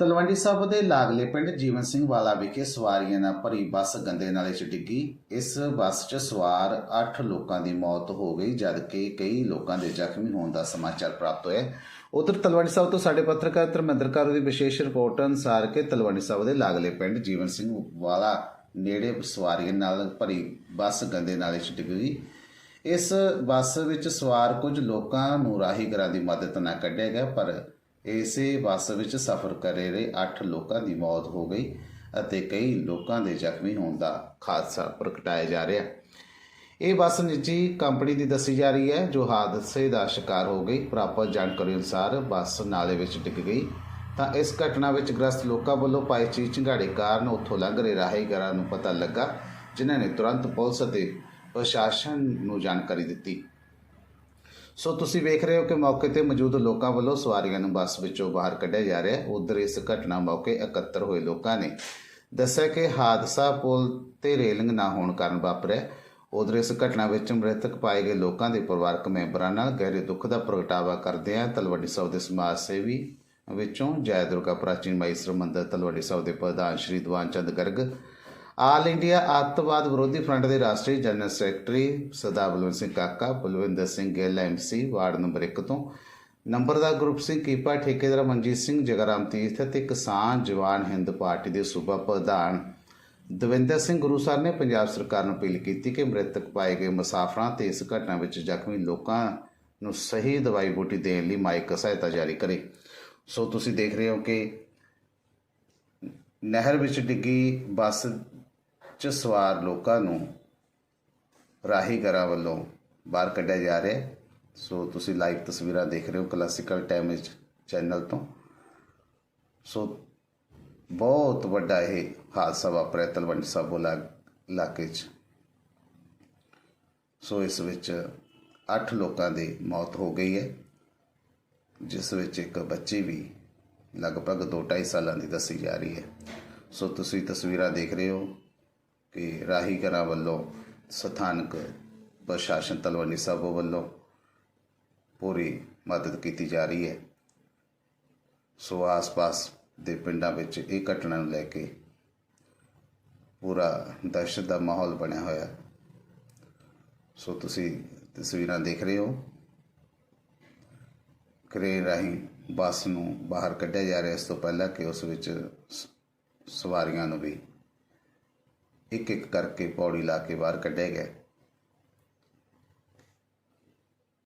ਤਲਵੰਡੀ ਸਾਬੋ ਦੇ ਲਾਗਲੇ ਪਿੰਡ ਜੀਵਨ ਸਿੰਘ ਵਾਲਾ ਵਿਖੇ ਸਵਾਰੀਆਂ ਨਾਲ ਭਰੀ ਬੱਸ ਗੰਦੇ ਨਾਲੇ 'ਚ ਡਿੱਗੀ। ਇਸ ਬੱਸ 'ਚ ਸਵਾਰ 8 ਲੋਕਾਂ ਦੀ ਮੌਤ ਹੋ ਗਈ, ਜਦਕਿ ਕਈ ਲੋਕਾਂ ਦੇ ਜ਼ਖਮੀ ਹੋਣ ਦਾ ਸਮਾਚਾਰ ਪ੍ਰਾਪਤ ਹੋਇਆ। ਉਧਰ ਤਲਵੰਡੀ ਸਾਹਿਬ ਤੋਂ ਸਾਡੇ ਪੱਤਰਕਾਰ ਧਰਮਿੰਦਰ ਕਾਰੂ ਦੀ ਵਿਸ਼ੇਸ਼ ਰਿਪੋਰਟ ਅਨੁਸਾਰ ਕਿ ਤਲਵੰਡੀ ਸਾਹਿਬ ਦੇ ਲਾਗਲੇ ਪਿੰਡ ਜੀਵਨ ਸਿੰਘ ਵਾਲਾ ਨੇੜੇ ਸਵਾਰੀਆਂ ਨਾਲ ਭਰੀ ਬੱਸ ਗੰਦੇ ਨਾਲੇ 'ਚ ਡਿੱਗ ਗਈ। ਇਸ ਬੱਸ ਵਿੱਚ ਸਵਾਰ ਕੁਝ ਲੋਕਾਂ ਨੂੰ ਰਾਹੀਗਰਾਂ ਦੀ ਮਦਦ ਨਾਲ ਕੱਢਿਆ ਗਿਆ, ਪਰ ਇਸੇ ਬੱਸ ਵਿੱਚ ਸਫ਼ਰ ਕਰ ਰਹੇ 8 ਲੋਕਾਂ ਦੀ ਮੌਤ ਹੋ ਗਈ ਅਤੇ ਕਈ ਲੋਕਾਂ ਦੇ ਜ਼ਖਮੀ ਹੋਣ ਦਾ ਖਾਦਸਾ ਪ੍ਰਗਟਾਇਆ ਜਾ ਰਿਹਾ। ਇਹ ਬੱਸ ਨਿੱਜੀ ਕੰਪਨੀ ਦੀ ਦੱਸੀ ਜਾ ਰਹੀ ਹੈ, ਜੋ ਹਾਦਸੇ ਦਾ ਸ਼ਿਕਾਰ ਹੋ ਗਈ। ਪ੍ਰਾਪਤ ਜਾਣਕਾਰੀ ਅਨੁਸਾਰ ਬੱਸ ਨਾਲੇ ਵਿੱਚ ਡਿੱਗ ਗਈ। ਤਾਂ ਇਸ ਘਟਨਾ ਵਿੱਚ ਗ੍ਰਸਤ ਲੋਕਾਂ ਵੱਲੋਂ ਪਾਏ ਚੀਜ਼ ਝੰਗਾੜੇ ਕਾਰਨ ਉੱਥੋਂ ਲੰਘ ਰਹੇ ਰਾਹਗੀਰਾਂ ਨੂੰ ਪਤਾ ਲੱਗਾ, ਜਿਨ੍ਹਾਂ ਨੇ ਤੁਰੰਤ ਪੁਲਿਸ ਅਤੇ ਪ੍ਰਸ਼ਾਸਨ ਨੂੰ ਜਾਣਕਾਰੀ ਦਿੱਤੀ। ਸੋ ਤੁਸੀਂ ਵੇਖ ਰਹੇ ਹੋ ਕਿ ਮੌਕੇ ਤੇ ਮੌਜੂਦ ਲੋਕਾਂ ਵੱਲੋਂ ਸਵਾਰੀਆਂ ਨੂੰ ਬੱਸ ਵਿੱਚੋਂ ਬਾਹਰ ਕੱਢਿਆ ਜਾ ਰਿਹਾ ਹੈ। ਉਧਰ ਇਸ ਘਟਨਾ ਮੌਕੇ ਇਕੱਤਰ ਹੋਏ ਲੋਕਾਂ ਨੇ ਦੱਸਿਆ ਕਿ ਹਾਦਸਾ ਪੁਲ ਤੇ ਰੇਲਿੰਗ ਨਾ ਹੋਣ ਕਾਰਨ ਵਾਪਰਿਆ ਉਧਰ ਇਸ ਘਟਨਾ ਵਿੱਚ ਮ੍ਰਿਤਕ ਪਾਏ ਗਏ ਲੋਕਾਂ ਦੇ ਪਰਿਵਾਰਕ ਮੈਂਬਰਾਂ ਨਾਲ ਗਹਿਰੇ ਦੁੱਖ ਦਾ ਪ੍ਰਗਟਾਵਾ ਕਰਦੇ ਆ। ਤਲਵੱਡੀ ਸਾਹਿਬ ਦੇ ਸਮਾਜ ਸੇਵੀ ਵਿੱਚੋਂ ਜੈ ਦੁਰਗਾ ਪ੍ਰਾਚੀਨ ਮਾਈਸਰ ਮੰਦਰ, ਤਲਵੱਡੀ ਸਾਹਿਬ ਦੇ ਪ੍ਰਧਾਨ ਸ਼੍ਰੀ ਦੀਵਾਨ ਚੰਦ ਗਰਗ ਆਲ ਇੰਡੀਆ ਅੱਤਵਾਦ ਵਿਰੋਧੀ ਫਰੰਟ ਦੇ ਰਾਸ਼ਟਰੀ general secretary Sardar Balwant Singh Kaka, Balwinder Singh Gill MC ward number 1 ਤੋਂ। ਨੰਬਰਦਾਰ ਗਰੁੱਪ ਸਿੰਘ ਕੀਪਾ ਠੇਕੇਦਾਰ ਮਨਜੀਤ ਸਿੰਘ ਜਗਰਾਮ ਤੀਰਥ ਅਤੇ ਕਿਸਾਨ ਜਵਾਨ ਹਿੰਦ ਪਾਰਟੀ ਦੇ ਸੂਬਾ ਪ੍ਰਧਾਨ। ਦਵਿੰਦਰ ਸਿੰਘ ਗੁਰੂ ਸਾਹਿਬ ਨੇ ਪੰਜਾਬ ਸਰਕਾਰ ਨੂੰ ਅਪੀਲ ਕੀਤੀ ਕਿ ਮ੍ਰਿਤਕ ਪਾਏ ਗਏ ਮੁਸਾਫਰਾਂ ਤੇ ਇਸ ਘਟਨਾ ਵਿੱਚ ਜ਼ਖਮੀ ਲੋਕਾਂ ਨੂੰ ਸਹੀ ਦਵਾਈ ਬੂਟੀ ਦੇਣ ਲਈ ਮਾਇਕ ਸਹਾਇਤਾ ਜਾਰੀ ਕਰੇ। ਸੋ ਤੁਸੀਂ ਦੇਖ ਰਹੇ ਹੋ ਕਿ ਨਹਿਰ ਵਿੱਚ ਡਿੱਗੀ ਬੱਸ 'ਚ ਸਵਾਰ ਲੋਕਾਂ ਨੂੰ ਰਾਹੀਗਰਾਂ ਵੱਲੋਂ ਬਾਹਰ ਕੱਢਿਆ ਜਾ ਰਿਹਾ ਹੈ। ਸੋ ਤੁਸੀਂ ਲਾਈਵ ਤਸਵੀਰਾਂ ਦੇਖ ਰਹੇ ਹੋ ਕਲਾਸੀਕਲ ਟਾਈਮਜ਼ ਚੈਨਲ ਤੋਂ। ਸੋ ਬਹੁਤ ਵੱਡਾ ਇਹ ਹਾਦਸਾ ਵਾਪਰਿਆ ਤਲਵੰਡੀ ਸਾਬੋ ਲਾ- ਇਲਾਕੇ 'ਚ। ਸੋ ਇਸ ਵਿੱਚ 8 ਲੋਕਾਂ ਦੀ ਮੌਤ ਹੋ ਗਈ ਹੈ। ਜਿਸ ਵਿੱਚ ਇੱਕ ਬੱਚੀ ਵੀ ਲਗਭਗ 2.5 ਸਾਲਾਂ ਦੀ ਦੱਸੀ ਜਾ ਰਹੀ ਹੈ। ਸੋ ਤੁਸੀਂ ਤਸਵੀਰਾਂ ਦੇਖ ਰਹੇ ਹੋ। ਕਿ ਰਾਹੀਗਰਾਂ ਵੱਲੋਂ ਸਥਾਨਕ ਪ੍ਰਸ਼ਾਸਨ ਤਲਵੰਡੀ ਸਾਬੋ ਵੱਲੋਂ ਪੂਰੀ ਮਦਦ ਕੀਤੀ ਜਾ ਰਹੀ ਹੈ। ਸੋ ਆਸ-ਪਾਸ ਦੇ ਪਿੰਡਾਂ ਵਿੱਚ ਇਹ ਘਟਨਾ ਨੂੰ ਲੈ ਕੇ ਪੂਰਾ ਦਹਿਸ਼ਤ ਦਾ ਮਾਹੌਲ ਬਣਿਆ ਹੋਇਆ। ਸੋ ਤੁਸੀਂ ਤਸਵੀਰਾਂ ਦੇਖ ਰਹੇ ਹੋ। ਕਰੇਨ ਰਾਹੀਂ ਬੱਸ ਨੂੰ ਬਾਹਰ ਕੱਢਿਆ ਜਾ ਰਿਹਾ। ਇਸ ਤੋਂ ਪਹਿਲਾਂ ਕਿ ਉਸ ਵਿੱਚ ਸ- ਸਵਾਰੀਆਂ ਨੂੰ ਵੀ ਇੱਕ ਇੱਕ ਕਰਕੇ ਪੌੜੀ ਲਾ ਕੇ ਬਾਹਰ ਕੱਢਿਆ ਗਿਆ।